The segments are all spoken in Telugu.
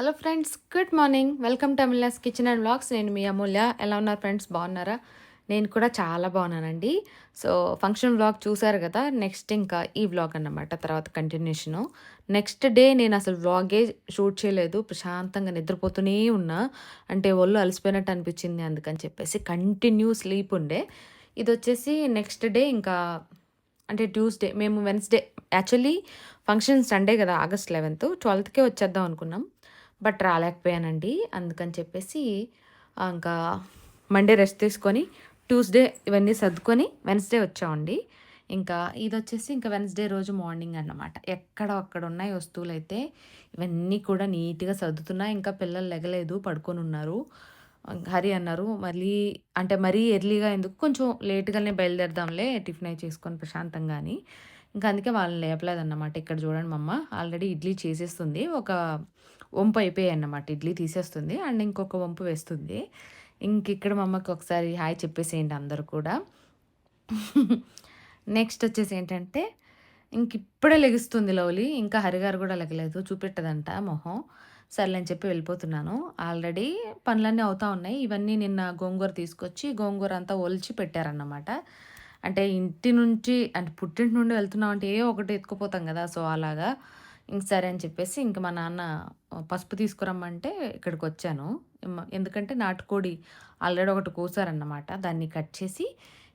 Hello friends good morning. Welcome to Amilla's kitchen and vlogs. నేను మీ అమూల్య. ఎలా ఉన్నారు ఫ్రెండ్స్? బాగున్నారా? నేను కూడా చాలా బాగున్నానండి. సో ఫంక్షన్ వ్లాగ్ చూసారు కదా? నెక్స్ట్ ఇంకా ఈ వ్లాగ్ అన్నమాట. తర్వాత కంటిన్యూషను నెక్స్ట్ డే నేను అసలు వ్లాగే షూట్ చేయలేదు. ప్రశాంతంగా నిద్రపోతూనే ఉన్నా. అంటే ఒళ్ళు అలసిపోయినట్టు అనిపించింది అందుకని చెప్పేసి కంటిన్యూ స్లీప్ ఉండే. ఇది వచ్చేసి నెక్స్ట్ డే ఇంకా అంటే ట్యూస్డే మేము వెన్స్డే యాక్చువల్లీ ఫంక్షన్ సండే కదా ఆగస్ట్ లెవెన్త్ ట్వెల్త్కే వచ్చేద్దాం అనుకున్నాం. బట్ రాలేకపోయానండి. అందుకని చెప్పేసి ఇంకా మండే రెస్ట్ తీసుకొని ట్యూస్డే ఇవన్నీ సర్దుకొని వెన్స్డే వచ్చామండి. ఇంకా ఇది వచ్చేసి ఇంకా వెన్స్డే రోజు మార్నింగ్ అన్నమాట. ఎక్కడ అక్కడ ఉన్నాయి వస్తువులు అయితే ఇవన్నీ కూడా నీట్గా సర్దుతున్నా ఇంకా పిల్లలు లెగలేదు పడుకొని ఉన్నారు. హరి అన్నారు మళ్ళీ అంటే మరీ ఎర్లీగా ఎందుకు కొంచెం లేట్గానే బయలుదేరదాంలే టిఫిన్ అయి చేసుకొని ప్రశాంతంగా అని ఇంకా అందుకే వాళ్ళని లేపలేదన్నమాట. ఇక్కడ చూడండి మమ్మ ఆల్రెడీ ఇడ్లీ చేసేస్తుంది. ఒక వంపు అయిపోయాయి అన్నమాట. ఇడ్లీ తీసేస్తుంది. అండ్ ఇంకొక వంపు వేస్తుంది. ఇంక ఇక్కడ మా అమ్మకి ఒకసారి హాయ్ చెప్పేసేయండి అందరూ కూడా. నెక్స్ట్ వచ్చేసి ఏంటంటే ఇంక ఇప్పుడే లెగుస్తుంది లవ్లీ. ఇంకా హరిగారు కూడా లెగలేదు. చూపెట్టదంట మొహం. సర్లే అని చెప్పి వెళ్ళిపోతున్నాను. ఆల్రెడీ పనులన్నీ అవుతా ఉన్నాయి. ఇవన్నీ నిన్న గోంగూర తీసుకొచ్చి గోంగూర అంతా ఒలిచి పెట్టారన్నమాట. అంటే ఇంటి నుంచి అంటే పుట్టింటి నుండి వెళ్తున్నాం అంటే ఏ ఒకటి ఎత్తుకుపోతాం కదా. సో అలాగా ఇంక సరే అని చెప్పేసి ఇంక మా నాన్న పసుపు తీసుకురమ్మంటే ఇక్కడికి వచ్చాను ఎందుకంటే నాటుకోడి ఆల్రెడీ ఒకటి కోసారన్నమాట. దాన్ని కట్ చేసి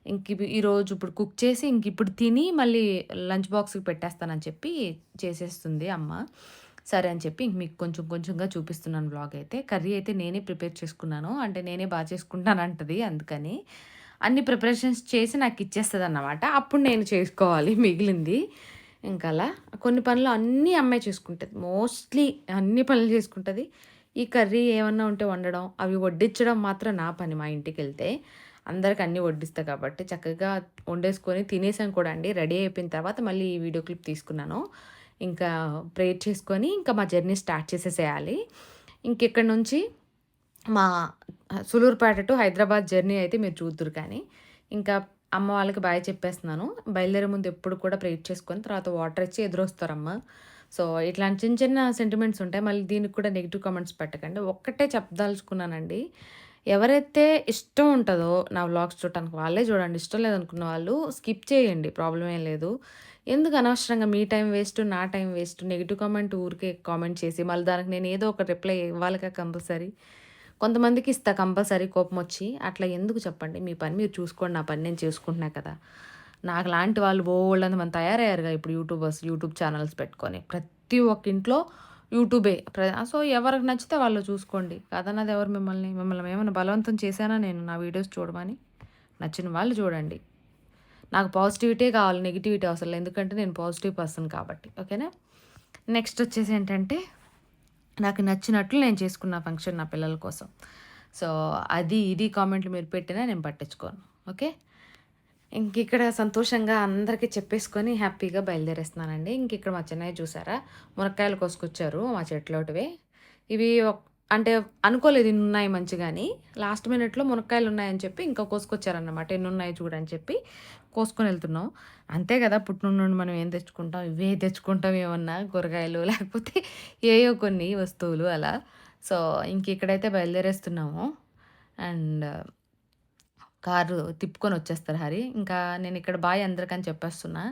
ఇంక ఈరోజు ఇప్పుడు కుక్ చేసి ఇంక ఇప్పుడు తిని మళ్ళీ లంచ్ బాక్స్కి పెట్టేస్తానని చెప్పి చేసేస్తుంది అమ్మ. సరే అని చెప్పి ఇంక మీకు కొంచెం కొంచెంగా చూపిస్తున్నాను బ్లాగ్ అయితే. కర్రీ అయితే నేనే ప్రిపేర్ చేసుకున్నాను. అంటే నేనే బాగా చేసుకుంటాను అంటది అందుకని. అన్ని ప్రిపరేషన్స్ చేసి నాకు ఇచ్చేస్తుంది అన్నమాట అప్పుడు నేను చేసుకోవాలి మిగిలింది. ఇంకా అలా కొన్ని పనులు అన్నీ అమ్మాయి చేసుకుంటుంది. మోస్ట్లీ అన్ని పనులు చేసుకుంటుంది. ఈ కర్రీ ఏమన్నా ఉంటే వండడం అవి వడ్డించడం మాత్రం నా పని మా ఇంటికి వెళ్తే అందరికి అన్నీ వడ్డిస్తా కాబట్టి చక్కగా వండేసుకొని తినేసాం కూడా అండి. రెడీ అయిపోయిన తర్వాత మళ్ళీ ఈ వీడియో క్లిప్ తీసుకున్నాను. ఇంకా ప్రేర్ చేసుకొని ఇంకా మా జర్నీ స్టార్ట్ చేసేసేయాలి. ఇంకెక్కడి నుంచి? మా సులూరుపేట టు హైదరాబాద్ జర్నీ అయితే మీరు చూద్దరు కానీ. ఇంకా అమ్మ వాళ్ళకి బాయ్ చెప్పేస్తున్నాను. బయలుదేరే ముందు ఎప్పుడు కూడా ప్రేట్ చేసుకొని తర్వాత వాటర్ ఇచ్చి ఎదురొస్తారమ్మ. సో ఇట్లాంటి చిన్న చిన్న సెంటిమెంట్స్ ఉంటాయి. మళ్ళీ దీనికి కూడా నెగిటివ్ కామెంట్స్ పెట్టకండి. ఒక్కటే చెప్పదలుచుకున్నానండి. ఎవరైతే ఇష్టం ఉంటుందో నా వ్లాగ్స్ చూడటానికి వాళ్ళే చూడండి. ఇష్టం లేదనుకున్న వాళ్ళు స్కిప్ చేయండి. ప్రాబ్లం ఏం లేదు. ఎందుకు అనవసరంగా మీ టైం వేస్ట్ నా టైం వేస్ట్ నెగిటివ్ కామెంట్ ఊరికే కామెంట్ చేసి మళ్ళీ దానికి నేను ఏదో ఒక రిప్లై ఇవ్వాలిగా కంపల్సరీ. కొంతమందికి ఇస్తా కంపల్సరీ కోపం వచ్చి అట్లా ఎందుకు చెప్పండి? మీ పని మీరు చూసుకోండి నా పని నేను చేసుకుంటున్నా కదా. నాకు లాంటి వాళ్ళు బోల్డ్ మంది తయారయ్యారుగా ఇప్పుడు యూట్యూబర్స్ యూట్యూబ్ ఛానల్స్ పెట్టుకొని. ప్రతి ఒక్క ఇంట్లో యూట్యూబే. ప్ర- సో ఎవరికి నచ్చితే వాళ్ళు చూసుకోండి. కదన్నది ఎవరు మిమ్మల్ని మిమ్మల్ని ఏమైనా బలవంతం చేశానా నేను నా వీడియోస్ చూడమని? నచ్చిన వాళ్ళు చూడండి. నాకు పాజిటివిటీ కావాలి నెగిటివిటీ అవసరం లేదు. ఎందుకంటే నేను పాజిటివ్ పర్సన్ కాబట్టి. ఓకేనా? నెక్స్ట్ వచ్చేసి ఏంటంటే నాకు నచ్చినట్లు నేను చేసుకున్న ఫంక్షన్ నా పిల్లల కోసం. సో అది ఇది కామెంట్లు మీరు పెట్టినా నేను పట్టించుకోను. ఓకే? ఇంక ఇక్కడ సంతోషంగా అందరికీ చెప్పేసుకొని హ్యాపీగా బయలుదేరేస్తున్నానండి. ఇంక ఇక్కడ మా చిన్నయ్య చూసారా? మునక్కాయలు కోసుకొచ్చారు మా చెట్లోటివే. ఇవి అంటే అనుకోలేదు ఇన్ని ఉన్నాయి మంచిగాని. లాస్ట్ మినిట్లో మునక్కాయలు ఉన్నాయని చెప్పి ఇంకా కోసుకొచ్చారన్నమాట. ఎన్ని ఉన్నాయి చూడని చెప్పి. కోసుకొని వెళ్తున్నాం అంతే కదా పుట్టిన నుండి మనం ఏం తెచ్చుకుంటాం? ఇవే తెచ్చుకుంటాం ఏమన్నా? కూరగాయలు లేకపోతే ఏయో కొన్ని వస్తువులు అలా. సో ఇంక ఇక్కడైతే బయలుదేరేస్తున్నాము. అండ్ కారు తిప్పుకొని వచ్చేస్తారు హరి. ఇంకా నేను ఇక్కడ బాయ్ అందరికని చెప్పేస్తున్నా.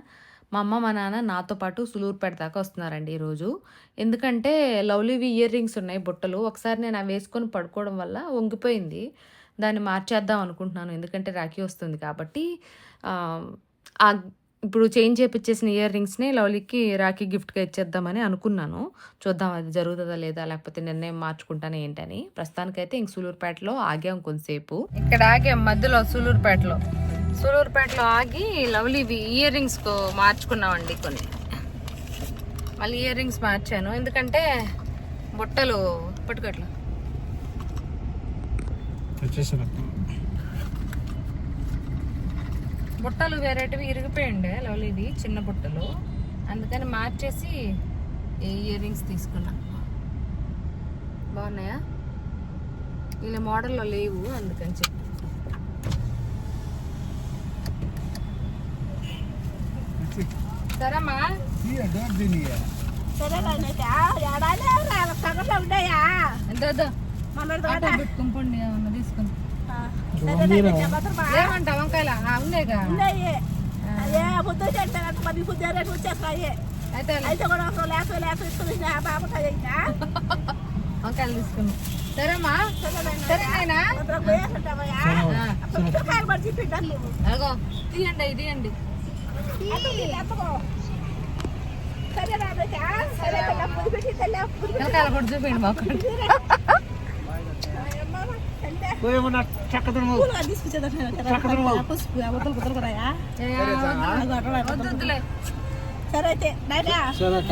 మా అమ్మ మా నాన్న నాతో పాటు సులూరుపేట దాకా వస్తున్నారండి ఈరోజు. ఎందుకంటే లవ్లీవి ఇయర్ రింగ్స్ ఉన్నాయి బుట్టలు. ఒకసారి నేను అవి వేసుకొని పడుకోవడం వల్ల వంగిపోయింది. దాన్ని మార్చేద్దాం అనుకుంటున్నాను. ఎందుకంటే రాఖీ వస్తుంది కాబట్టి ఆ, ఇప్పుడు చేంజ్ చేపించేసిన ఇయర్ రింగ్స్ని లవ్లీకి రాఖీ గిఫ్ట్గా ఇచ్చేద్దామని అనుకున్నాను. చూద్దాం అది జరుగుతుందా లేదా లేకపోతే నిర్ణయం మార్చుకుంటానే ఏంటని. ప్రస్తుతానికైతే ఇంక సూలూరుపేటలో ఆగాం కొంతసేపు. ఇక్కడ ఆగాం మధ్యలో సూలూరుపేటలో. సూలూరుపేటలో ఆగి లవ్లీ ఇయర్ రింగ్స్ మార్చుకున్నామండి కొన్ని. మళ్ళీ ఇయర్ రింగ్స్ మార్చాను. ఎందుకంటే బుట్టలు పట్టుకోట్లు వచ్చేసాను బుట్టలు వేరేటివి ఇరిగిపోయిండే లవ్లీది చిన్న బుట్టలు అందుకని మార్చేసి ఇయర్ రింగ్స్ తీసుకున్నా బాగున్నాయా వీళ్ళ మోడల్లో లేవు అందుకని చెప్పి సరేమ్మా సరే ఎడానే సంగతి ఉంటాయా ఎంత వద్దు మనోడు ఆటో పెట్టుకుని పోండి ఏమన్నా తీసుకుని. ఆ, సరే, సరే, చెప్పబోతున్నా బా. ఏమంటా వంకాయల? ఉన్నాయిగా? ఉన్నాయి. అదే బుద్ధి చెట్టు అంత మంది బుద్ధి రేటు వచ్చేస్తాయి. అయితే అయితే కూడా అవసరం లేక వంకాయలు తీసుకున్నాం సరేమ్మా? సరేనా పడి. అగో తీయండి ఇది తీయండి. సరే రాబోయా? సరే పెట్టి కూడా చూపించండి మాకు. జాగ్రత్త.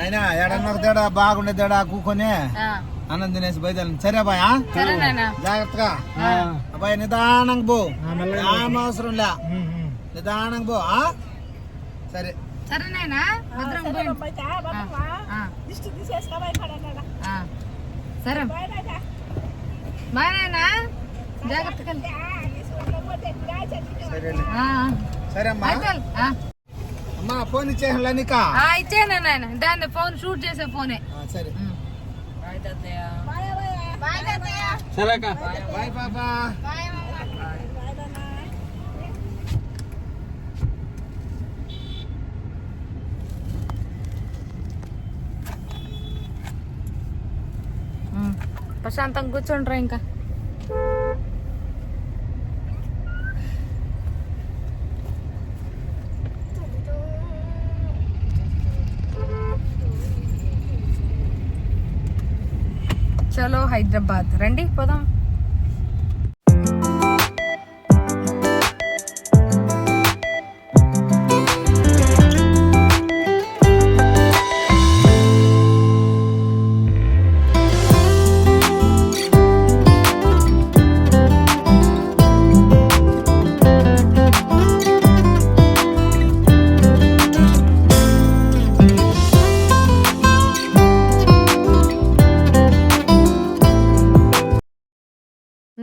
అయినా తేడా బాగుండే తేడా కూకొని ఆ, అన్నం తినేసి బయలుదేరి సరే అబ్బాయా సరే నాయనా జాగ్రత్తగా అబ్బాయి నిదానంగా పో ఏం అవసరం లే నిదానంగా పో ఆ? సరే సరే నాయనా భద్రం సరే, బాయ్. బాయ్ నాయనా జాగ్రత్తగా అమ్మా ఫోన్ ఇచ్చేనా నాయన. దాన్ని ఫోన్ షూట్ చేసే ఫోనే. సరే. బాయ్ బాయ్ బాయ్ తాతయ్య. బాయ్ పాపా బాయ్ నాన్న. ప్రశాంతం ప్రశాంతంగా కూర్చోండ్రా ఇంకా. చలో హైదరాబాద్. రండి పోదాం.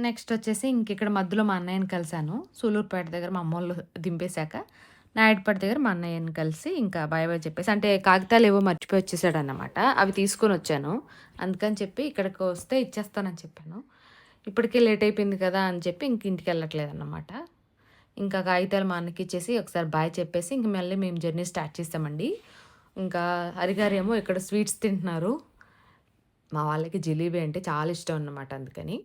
నెక్స్ట్ వచ్చేసి ఇంక ఇక్కడ మధ్యలో మా అన్నయ్యని కలిశాను. సూలూరుపేట దగ్గర మా అమ్మోళ్ళు దింపేశాక నాయుడుపేట దగ్గర మా అన్నయ్యని కలిసి ఇంకా బాయ్ బాయ్ చెప్పేసి అంటే కాగితాలు ఏవో మర్చిపోయి వచ్చేసాడు అనమాట అవి తీసుకొని వచ్చాను. అందుకని చెప్పి ఇక్కడికి వస్తే ఇచ్చేస్తానని చెప్పాను. ఇప్పటికే లేట్ అయిపోయింది కదా అని చెప్పి ఇంక ఇంటికి వెళ్ళట్లేదు అన్నమాట ఇంకా కాగితాలు మా అన్నకి ఇచ్చేసి ఒకసారి బాయ్ చెప్పేసి ఇంక మళ్ళీ మేము జర్నీ స్టార్ట్ చేస్తామండి. ఇంకా హరిగారు ఏమో ఇక్కడ స్వీట్స్ తింటున్నారు. మా వాళ్ళకి జిలేబీ అంటే చాలా ఇష్టం అన్నమాట అందుకని.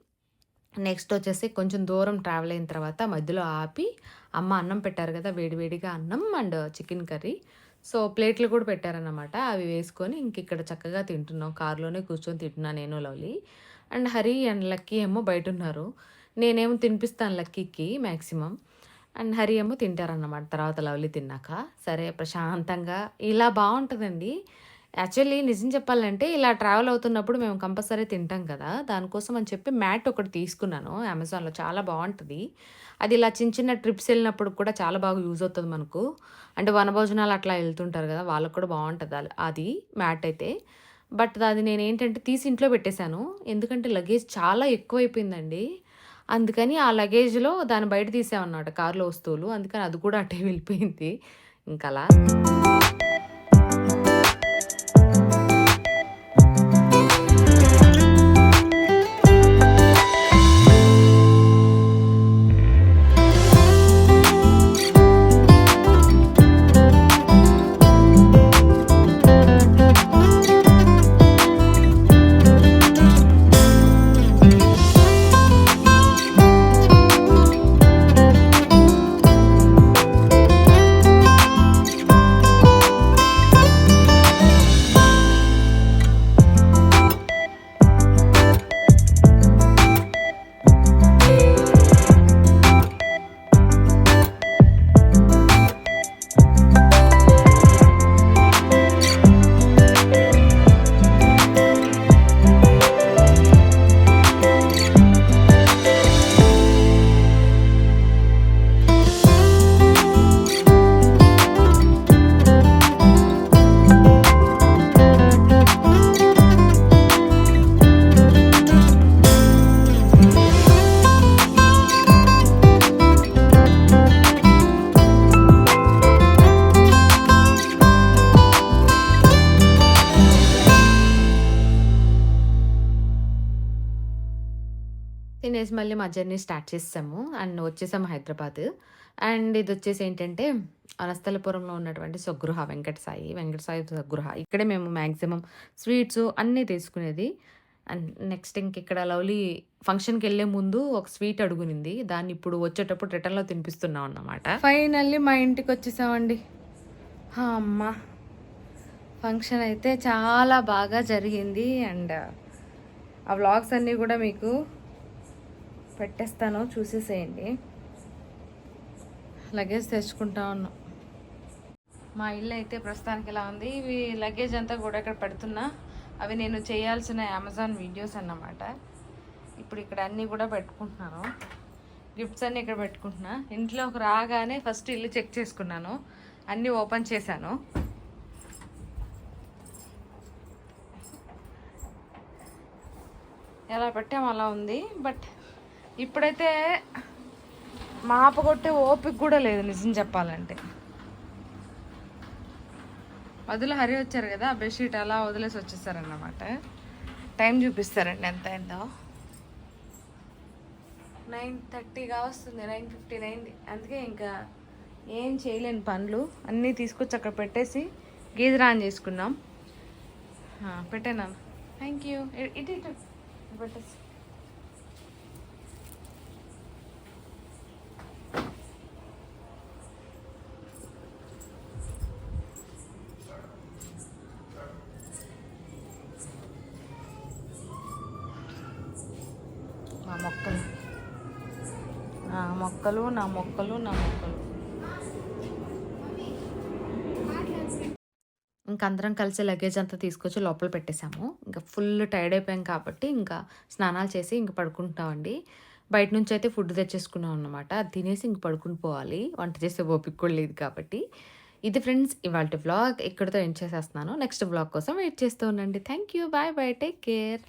నెక్స్ట్ వచ్చేసి కొంచెం దూరం ట్రావెల్ అయిన తర్వాత మధ్యలో ఆపి అమ్మ అన్నం పెట్టారు కదా వేడివేడిగా అన్నం అండ్ చికెన్ కర్రీ సో ప్లేట్లు కూడా పెట్టారన్నమాట. అవి వేసుకొని ఇంక ఇక్కడ చక్కగా తింటున్నాం. కారులోనే కూర్చొని తింటున్నాను నేను Lovely. And Hari and Lucky ఏమో బయట ఉన్నారు నేనేమో తినిపిస్తాను లక్కీకి మ్యాక్సిమం అండ్ హరి ఏమో తింటారన్నమాట. తర్వాత లవ్లీ తిన్నాక. సరే ప్రశాంతంగా. ఇలా బాగుంటుందండి. యాక్చువల్లీ నిజం చెప్పాలంటే ఇలా ట్రావెల్ అవుతున్నప్పుడు మేము కంపల్సరీ తింటాం కదా. దానికోసం అని చెప్పి మ్యాట్ ఒకటి తీసుకున్నాను. అమెజాన్లో చాలా బాగుంటుంది. అది ఇలా చిన్న చిన్న ట్రిప్స్ వెళ్ళినప్పుడు కూడా చాలా బాగా యూజ్ అవుతుంది మనకు. అంటే వనభోజనాలు అట్లా వెళ్తుంటారు కదా వాళ్ళకు కూడా బాగుంటుంది అది- మ్యాట్ అయితే. బట్ అది నేను ఏంటంటే తీసి ఇంట్లో పెట్టేశాను. ఎందుకంటే లగేజ్ చాలా ఎక్కువైపోయిందండి. అందుకని ఆ లగేజ్లో దాన్ని బయట తీసామన్నమాట కార్లో వస్తువులు. అందుకని అది కూడా అటే వెళ్ళిపోయింది. ఇంకా అలా మళ్ళీ మా జర్నీ స్టార్ట్ చేసాము అండ్ వచ్చేసాము హైదరాబాద్. అండ్ ఇది వచ్చేసి ఏంటంటే అనస్థలపురంలో ఉన్నటువంటి స్వగృహ వెంకట సాయి వెంకట సాయి స్వగృహ. ఇక్కడే మేము మ్యాక్సిమం స్వీట్స్ అన్నీ తీసుకునేది. అండ్ నెక్స్ట్ ఇంక ఇక్కడ లవ్లీ ఫంక్షన్కి వెళ్ళే ముందు ఒక స్వీట్ అడుగునింది. దాన్ని ఇప్పుడు వచ్చేటప్పుడు రిటర్న్లో తినిపిస్తున్నాం అన్నమాట. ఫైనల్లీ మా ఇంటికి వచ్చేసామండి. అమ్మ ఫంక్షన్ అయితే చాలా బాగా జరిగింది. అండ్ ఆ వ్లాగ్స్ అన్నీ కూడా మీకు పెట్టేస్తాను చూసేసేయండి. లగేజ్ తెచ్చుకుంటా ఉన్నాం. మా ఇల్లు అయితే ప్రస్తుతానికి ఇలా ఉంది. ఇవి లగేజ్ అంతా కూడా ఇక్కడ పెడుతున్నా. అవి నేను చేయాల్సిన అమెజాన్ వీడియోస్ అన్నమాట. ఇప్పుడు ఇక్కడ అన్నీ కూడా పెట్టుకుంటున్నాను. గిఫ్ట్స్ అన్నీ ఇక్కడ పెట్టుకుంటున్నా. ఇంట్లోకి రాగానే ఫస్ట్ ఇల్లు చెక్ చేసుకున్నాను. అన్నీ ఓపెన్ చేశాను. ఎలా పెట్టాము అలా ఉంది. బట్ ఇప్పుడైతే మాప కొట్టే ఓపిక కూడా లేదు నిజం చెప్పాలంటే. వదిలి హరి వచ్చారు కదా ఆ బెడ్షీట్ అలా వదిలేసి వచ్చేసారన్నమాట. టైం చూపిస్తారండి ఎంత అయిందో. నైన్ థర్టీగా వస్తుంది నైన్ ఫిఫ్టీన్ అయింది అందుకే ఇంకా ఏం చేయలేని పనులు అన్నీ తీసుకొచ్చి అక్కడ పెట్టేసి గీజర్ ఆన్ చేసుకున్నాం పెట్టాను? థ్యాంక్ యూ ఇటు ఇటు. పెట్టేసి నా మొక్కలు నా మొక్కలు నా మొక్కలు నా మొక్కలు. ఇంకా అందరం కలిసి లగేజ్ అంతా తీసుకొచ్చి లోపల పెట్టేశాము. ఇంకా ఫుల్ టైర్డ్ అయిపోయాం కాబట్టి ఇంకా స్నానాలు చేసి ఇంక పడుకుంటామండి బయట నుంచి అయితే ఫుడ్ తెచ్చేసుకున్నాం అనమాట అది తినేసి ఇంక పడుకుని పోవాలి. వంట చేసే ఓపిక కూడా లేదు కాబట్టి. ఇది ఫ్రెండ్స్ ఇవాళ వ్లాగ్ ఇక్కడితో ఎండ్ చేసేస్తున్నాను. నెక్స్ట్ బ్లాగ్ కోసం వెయిట్ చేస్తూ ఉండండి. Thank you bye bye take care